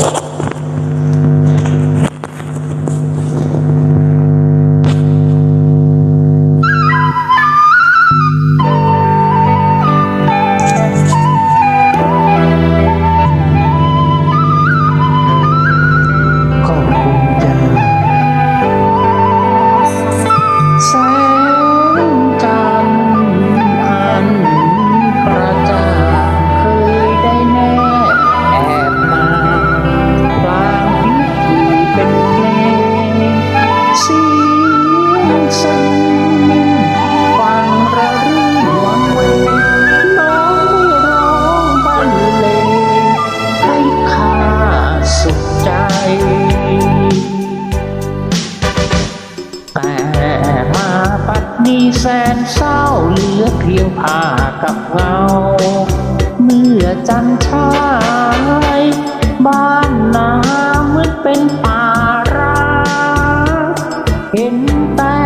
you. ดีแสนเศร้าเหลือเพียงผ้ากับเงา เมื่อจันทรายบ้านนาเหมือนเป็นป่าร้างเห็นแต่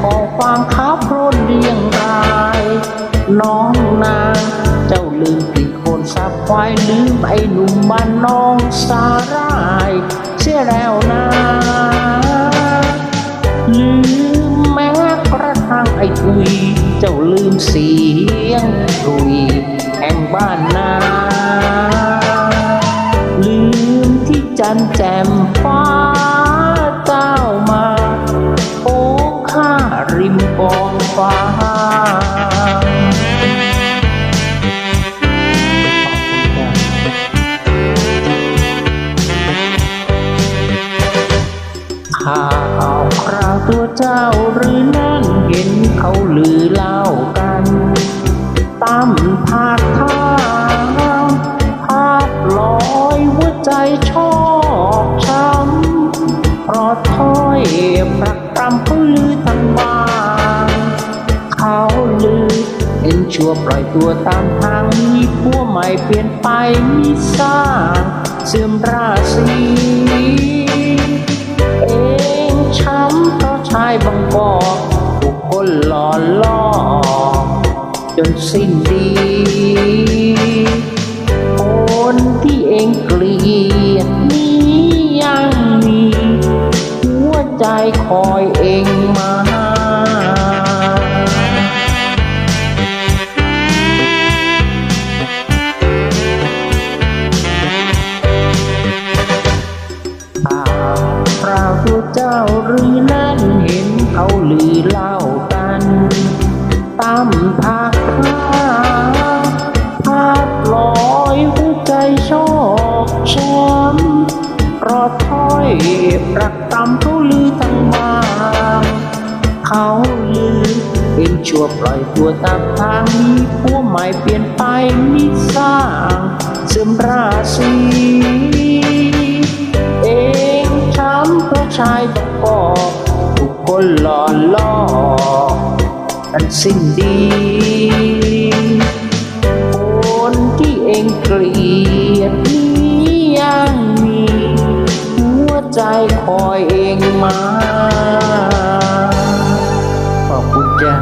ขอความค้าพรนเรียงราย น้องนางเจ้าลืมกลิ่นโคนสับควายลืมไอ้หนุ่มบ้านน้องสาร่าย เสียแล้วนา ทั่งไอ้ทุย เจ้าลืมเสียงทุยแห่งบ้านนาลืมที่จันแจ่มฟ้าเจ้ามา โอ้ข้าริมกองฟ้าขอบคุณครับข่า คราวตัวเจ้าหรือนั่นเห็นเขาลือเล่ากันตั้มภาคทางภาพลอยหัวใจชอกช้ำเพราะถ้อยปรักปรำเขาลือทั้งบ้านเขาลือเห็นชั่วปล่อยตัวตามทางมีผัวใหม่เปลี่ยนไปมีสร้างเสื่อมราศีายบางบอกคคลหล่อล่อจนสิ้นดีคนที่เองเกลียดนี้ยังมี หัวใจคอยเองมาราวตัวเจ้าหรือนั่นเห็น เขาลือเล่ากันตามภาคข้าภาพลอยหัวใจชอกช้ำเพราะถ้อยปรักตำเขาลือทั้งบ้าเขาลือเป็นชั่วปล่อยตัวตามทางมีผัวใหม่เปลี่ยนไปมิสร้างเสื่อมราศีเองช้ำเพราะชายต้องบอก คนหล่อล่อกันสิ้นดี คนที่เองเกลียดนี้ยังมี หัวใจคอยเองมา ขอบคุณจ้า